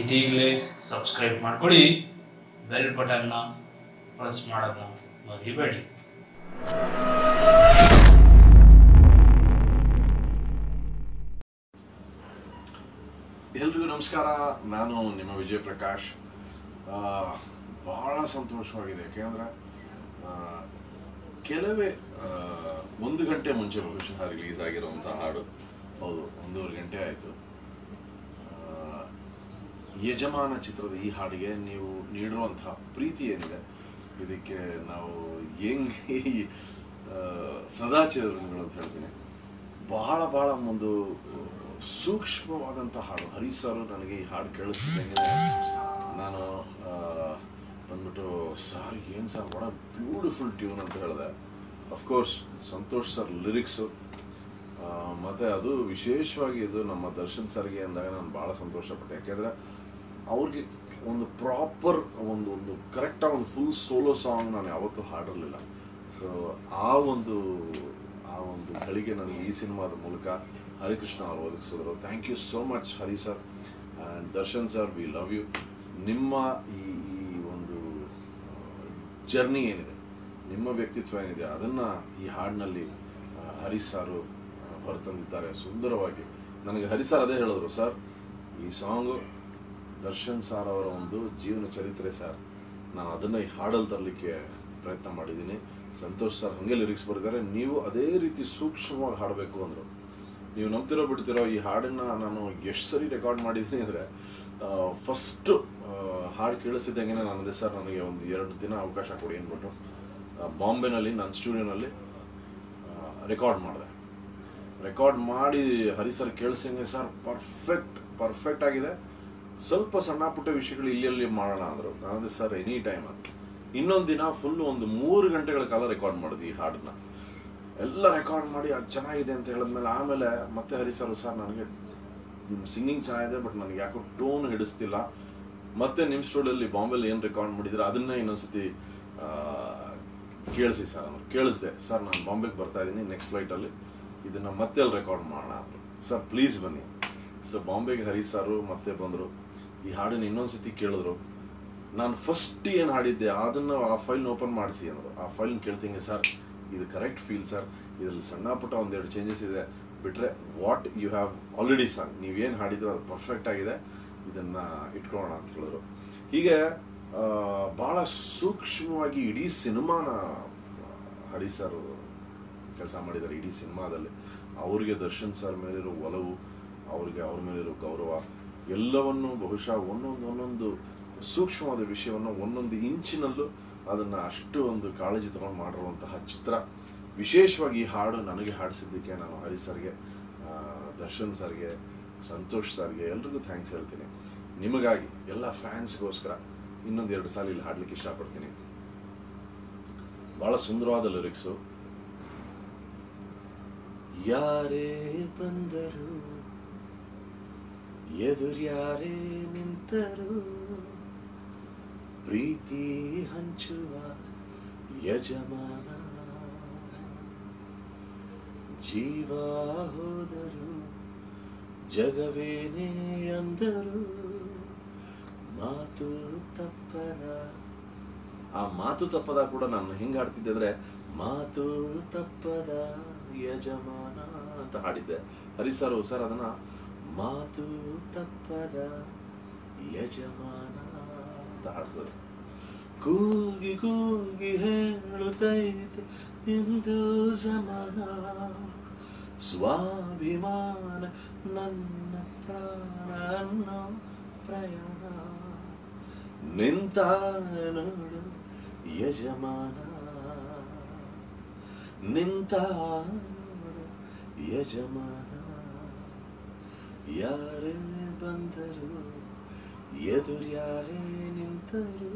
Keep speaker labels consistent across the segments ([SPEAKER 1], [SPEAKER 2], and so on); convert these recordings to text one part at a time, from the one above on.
[SPEAKER 1] ಇದೀಗಲೇ subscribe ಮಾಡ್ಕೊಳ್ಳಿ bell ಬಟನ್ನ press ಮಾಡೋದನ್ನ ಮರಿಬೇಡಿ.
[SPEAKER 2] ಎಲ್ರಿಗೂ ನಮಸ್ಕಾರ, ನಾನು ನಿಮ್ಮ ವಿಜಯ್ ಪ್ರಕಾಶ್ ಬಹಳ ಸಂತೋಷವಾಗಿದೆ, ಯಾಕೆಂದ್ರೆ ಕೆಲವೇ ಒಂದು ಗಂಟೆ ಮುಂಚೆ ಬಹುಶಃ ರಿಲೀಸ್ ಆಗಿರುವಂಥ ಹಾಡು. ಹೌದು, ಒಂದೂವರೆ ಗಂಟೆ ಆಯಿತು. ಯಜಮಾನ ಚಿತ್ರದ ಈ ಹಾಡಿಗೆ ನೀವು ನೀಡಿರುವಂತಹ ಪ್ರೀತಿ ಏನಿದೆ? ಇದಕ್ಕೆ ನಾವು ಹೆಂಗ್ ಸದಾ ಅಂತ ಹೇಳ್ತೀನಿ. ಬಹಳ ಬಹಳ ಒಂದು ಸೂಕ್ಷ್ಮವಾದಂಥ ಹಾಡು. ಹರಿ ಸರ್ ನನಗೆ ಈ ಹಾಡು ಕೇಳಿಸ್ತಿದ್ದಂಗೆ ನಾನು ಬಂದ್ಬಿಟ್ಟು, ಸರ್, ಏನು ಸರ್? ಬಹಳ ಬ್ಯೂಟಿಫುಲ್ ಟ್ಯೂನ್ ಅಂತ ಹೇಳಿದೆ. ಅಫ್ಕೋರ್ಸ್ ಸಂತೋಷ್ ಸರ್ ಲಿರಿಕ್ಸು ಮತ್ತು ಅದು ವಿಶೇಷವಾಗಿ ಇದು ನಮ್ಮ ದರ್ಶನ್ ಸರ್ಗೆ ಅಂದಾಗ ನಾನು ಭಾಳ ಸಂತೋಷಪಟ್ಟೆ. ಯಾಕೆಂದರೆ ಅವ್ರಿಗೆ ಒಂದು ಪ್ರಾಪರ್ ಒಂದು ಒಂದು ಕರೆಕ್ಟಾಗಿ ಒಂದು ಫುಲ್ ಸೋಲೋ ಸಾಂಗ್ ನಾನು ಯಾವತ್ತೂ ಹಾಡಿರಲಿಲ್ಲ. ಸೊ ಆ ಒಂದು ಆ ಒಂದು ಗಳಿಗೆ ನನಗೆ ಈ ಸಿನಿಮಾದ ಮೂಲಕ ಹರಿಕೃಷ್ಣ ಅವರು ಒದಗಿಸಿದ್ರು. Thank you so much Hari sir and Darshan sir we love you ನಿಮ್ಮ ಈ ಈ ಒಂದು ಜರ್ನಿ ಏನಿದೆ? ನಿಮ್ಮ ವ್ಯಕ್ತಿತ್ವ ಏನಿದೆ? ಅದನ್ನು ಈ ಹಾಡಿನಲ್ಲಿ ಹರಿ ಸಾರು ಹೊರತಂದಿದ್ದಾರೆ. ಸುಂದರವಾಗಿ ನನಗೆ ಹರಿ ಸರ್ ಅದೇ ಹೇಳಿದ್ರು. ಸರ್ ಈ ಸಾಂಗು ದರ್ಶನ್ ಸಾರ್ ಅವರ ಒಂದು ಜೀವನ ಚರಿತ್ರೆ ಸರ್ ನಾನು ಅದನ್ನು ಈ ಹಾಡಲ್ಲಿ ತರಲಿಕ್ಕೆ ಪ್ರಯತ್ನ ಮಾಡಿದ್ದೀನಿ ಸಂತೋಷ್ ಸರ್ ಹಂಗೆ ಲಿರಿಕ್ಸ್ ಬರೆದಿದ್ದಾರೆ. ನೀವು ಅದೇ ರೀತಿ ಸೂಕ್ಷ್ಮವಾಗಿ ಹಾಡಬೇಕು ಅಂದರು. ನೀವು ನಂಬ್ತಿರೋ ಬಿಡ್ತಿರೋ ಈ ಹಾಡನ್ನು ನಾನು ಎಷ್ಟು ಸರಿ ರೆಕಾರ್ಡ್ ಮಾಡಿದ್ದೀನಿ ಅಂದರೆ ಫಸ್ಟು ಹಾಡು ಕೇಳಿಸಿದಂಗೆ ನಾನು ಅದೇ ಸರ್ ನನಗೆ ಒಂದು ಎರಡು ದಿನ ಅವಕಾಶ ಕೊಡಿ ಅಂದ್ಬಿಟ್ಟು ಬಾಂಬೆನಲ್ಲಿ ನನ್ನ ಸ್ಟುಡಿಯೋನಲ್ಲಿ ರೆಕಾರ್ಡ್ ಮಾಡಿದೆ. ರೆಕಾರ್ಡ್ ಮಾಡಿ ಹರಿ ಸರ್ ಕೇಳಿಸಿದಂಗೆ ಸರ್ ಪರ್ಫೆಕ್ಟ್ ಪರ್ಫೆಕ್ಟ್ ಆಗಿದೆ. ಸ್ವಲ್ಪ ಸಣ್ಣ ಪುಟ್ಟ ವಿಷಯಗಳು ಇಲ್ಲಿ ಮಾಡೋಣ ಅಂದರು. ನಾನಂದ್ರೆ ಸರ್ ಎನಿ ಟೈಮ್ ಅಂತ. ಇನ್ನೊಂದು ದಿನ ಫುಲ್ ಒಂದು ಮೂರು ಗಂಟೆಗಳ ಕಾಲ ರೆಕಾರ್ಡ್ ಮಾಡಿದ್ವಿ ಈ ಹಾಡನ್ನ ಎಲ್ಲ ರೆಕಾರ್ಡ್ ಮಾಡಿ, ಅದು ಚೆನ್ನಾಗಿದೆ ಅಂತ ಹೇಳಿದ್ಮೇಲೆ ಆಮೇಲೆ ಮತ್ತೆ ಹರಿ ಸರ್ ಸರ್, ನನಗೆ ಸಿಂಗಿಂಗ್ ಚೆನ್ನಾಗಿದೆ ಬಟ್ ನನಗೆ ಯಾಕೋ ಟೋನ್ ಹಿಡಿಸ್ತಿಲ್ಲ. ಮತ್ತೆ ನಿಮ್ಮ ಸ್ಟುಡಿಯೋಲ್ಲಿ ಬಾಂಬೆಲಿ ಏನು ರೆಕಾರ್ಡ್ ಮಾಡಿದ್ರೆ ಅದನ್ನೇ ಇನ್ನೊಂದ್ಸತಿ ಕೇಳಿಸಿ ಸರ್, ನಾನು ಕೇಳಿಸ್ದೆ. ಸರ್, ನಾನು ಬಾಂಬೆಗೆ ಬರ್ತಾ ಇದ್ದೀನಿ ನೆಕ್ಸ್ಟ್ ಫ್ಲೈಟಲ್ಲಿ ಇದನ್ನು ಮತ್ತೆ ಅಲ್ಲಿ ರೆಕಾರ್ಡ್ ಮಾಡೋಣ ಸರ್ ಪ್ಲೀಸ್ ಬನ್ನಿ. ಸೊ ಬಾಂಬೆಗೆ ಹರಿ ಸಾರು ಮತ್ತೆ ಬಂದರು. ಈ ಹಾಡನ್ನ ಇನ್ನೊಂದ್ಸತಿ ಕೇಳಿದ್ರು. ನಾನು ಫಸ್ಟ್ ಏನು ಹಾಡಿದ್ದೆ, ಅದನ್ನು ಆ ಫೈಲ್ನ ಓಪನ್ ಮಾಡಿಸಿ ಅಂದರು ಆ ಫೈಲ್ನ ಕೇಳ್ತೀನಿ ಸರ್, ಇದು ಕರೆಕ್ಟ್ ಫೀಲ್ ಸರ್. ಇದರಲ್ಲಿ ಸಣ್ಣ ಪುಟ್ಟ ಒಂದೆರಡು ಚೇಂಜಸ್ ಇದೆ. ಬಿಟ್ಟರೆ what you have already song ನೀವೇನು ಹಾಡಿದ್ರು ಅದು ಪರ್ಫೆಕ್ಟ್ ಆಗಿದೆ. ಇದನ್ನು ಇಟ್ಕೊಳ್ಳೋಣ ಅಂತ ಹೇಳಿದ್ರು. ಹೀಗೆ ಭಾಳ ಸೂಕ್ಷ್ಮವಾಗಿ ಇಡೀ ಸಿನಿಮಾನ, ಹರಿ ಸರ್ ಕೆಲಸ ಮಾಡಿದ್ದಾರೆ ಇಡೀ ಸಿನಿಮಾದಲ್ಲಿ. ಅವ್ರಿಗೆ ದರ್ಶನ್ ಸರ್ ಮೇಲಿರೋ ಒಲವು, ಅವ್ರಿಗೆ ಅವ್ರ ಮೇಲಿರೋ ಗೌರವ ಎಲ್ಲವನ್ನು ಬಹುಶಃ ಒಂದೊಂದು ಒಂದೊಂದು ಸೂಕ್ಷ್ಮವಾದ ವಿಷಯವನ್ನು ಒಂದೊಂದು ಇಂಚಿನಲ್ಲೂ ಅದನ್ನು ಅಷ್ಟು ಒಂದು ಕಾಳಜಿ ತಗೊಂಡು ಮಾಡಿರುವಂತಹ ಚಿತ್ರ. ವಿಶೇಷವಾಗಿ ಈ ಹಾಡು ನನಗೆ ಹಾಡಿಸಿದ್ದಕ್ಕೆ ನಾನು ಹರಿ ಸರ್ಗೆ ದರ್ಶನ್ ಸರ್ಗೆ, ಸಂತೋಷ್ ಸರ್ಗೆ ಎಲ್ರಿಗೂ ಥ್ಯಾಂಕ್ಸ್ ಹೇಳ್ತೀನಿ. ನಿಮಗಾಗಿ ಎಲ್ಲ ಫ್ಯಾನ್ಸ್ಗೋಸ್ಕರ ಇನ್ನೊಂದು ಎರಡು ಸಾಲ ಇಲ್ಲಿ ಹಾಡ್ಲಿಕ್ಕೆ ಇಷ್ಟಪಡ್ತೀನಿ. ಬಹಳ ಸುಂದರವಾದ ಲಿರಿಕ್ಸು ಯಾರೇ ಬಂದರು ಎದುರ್ಯಾರೇ ನಿಂತರು. ಪ್ರೀತಿ ಹಂಚುವ ಯಜಮಾನ. ಜೀವ ಹೋದರು, ಜಗವೇನೇ ಅಂದರು. ಮಾತು ತಪ್ಪದ. ಆ ಮಾತು ತಪ್ಪದ ಕೂಡ ನಾನು ಹೆಂಗ್ ಅಂದ್ರೆ, ಮಾತು ತಪ್ಪದ ಯಜಮಾನ ಅಂತ ಹಾಡಿದ್ದೆ. ಹರಿ ಸರ್, ಅದನ್ನ ಮಾತು ತಪ್ಪದ ಯಜಮಾನ. ಅಂತ ಕೂಗಿ ಕೂಗಿ ಹೇಳುತ್ತೈತೆ ಇಂದು ಜಮಾನ. ಸ್ವಾಭಿಮಾನ ನನ್ನ ಪ್ರಾಣ ಪ್ರಯಾಣ. ನಿಂತ ನೋಡು ಯಜಮಾನ. ನಿಂತ ಯಜಮಾನ. ಯಾರೇ ಬಂದರು ಎದುರ್ಯಾರೇ ನಿಂತರು,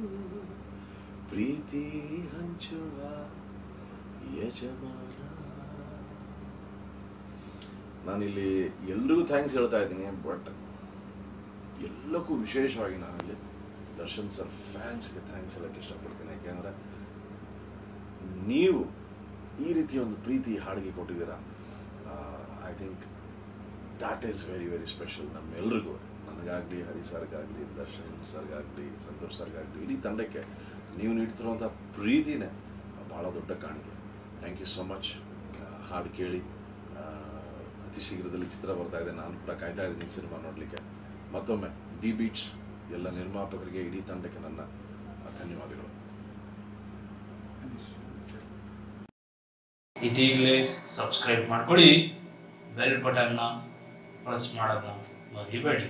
[SPEAKER 2] ಪ್ರೀತಿ ಹಂಚುವ ಯಜಮಾನ. ನಾನಿಲ್ಲಿ ಎಲ್ರಿಗೂ ಥ್ಯಾಂಕ್ಸ್ ಹೇಳ್ತಾ ಇದ್ದೀನಿ ಬಟ್ ಎಲ್ಲಕ್ಕೂ ವಿಶೇಷವಾಗಿ ನಾನಲ್ಲಿ ದರ್ಶನ್ ಸರ್ ಫ್ಯಾನ್ಸ್ಗೆ ಥ್ಯಾಂಕ್ಸ್ ಹೇಳಕ್ಕೆ ಇಷ್ಟಪಡ್ತೀನಿ. ಯಾಕೆಂದರೆ ನೀವು ಈ ರೀತಿಯ ಒಂದು ಪ್ರೀತಿ ಹಾಡಿಗೆ ಕೊಟ್ಟಿದ್ದೀರಾ? I think that is very very special ನಮ್ಮೆಲ್ರಿಗೂ ನನಗಾಗಲಿ, ಹರಿ ಸರ್ಗಾಗಲಿ, ದರ್ಶನ್ ಸರ್ಗಾಗಲಿ, ಸಂತೋಷ್ ಸರ್ಗಾಗಲಿ, ಇಡೀ ತಂಡಕ್ಕೆ ನೀವು ನೀಡ್ತಿರುವಂಥ ಪ್ರೀತಿನೇ ಭಾಳ ದೊಡ್ಡ ಕಾಣಿಕೆ. ಥ್ಯಾಂಕ್ ಯು ಸೋ ಮಚ್ ಹಾಡು ಕೇಳಿ ಅತಿ ಶೀಘ್ರದಲ್ಲಿ ಚಿತ್ರ ಬರ್ತಾ ಇದೆ. ನಾನು ಕೂಡ ಕಾಯ್ತಾ ಇದ್ದೀನಿ ಸಿನಿಮಾ ನೋಡಲಿಕ್ಕೆ. ಮತ್ತೊಮ್ಮೆ ಡಿ ಬೀಚ್ ಎಲ್ಲ ನಿರ್ಮಾಪಕರಿಗೆ, ಇಡೀ ತಂಡಕ್ಕೆ ನನ್ನ ಧನ್ಯವಾದಗಳು.
[SPEAKER 1] ಇದೀಗಲೇ ಸಬ್ಸ್ಕ್ರೈಬ್ ಮಾಡ್ಕೊಳ್ಳಿ ಬೆಲ್ ಬಟನ್ನ ಪ್ರೆಸ್ ಮಾಡೋದನ್ನ ಮರಿಬೇಡಿ.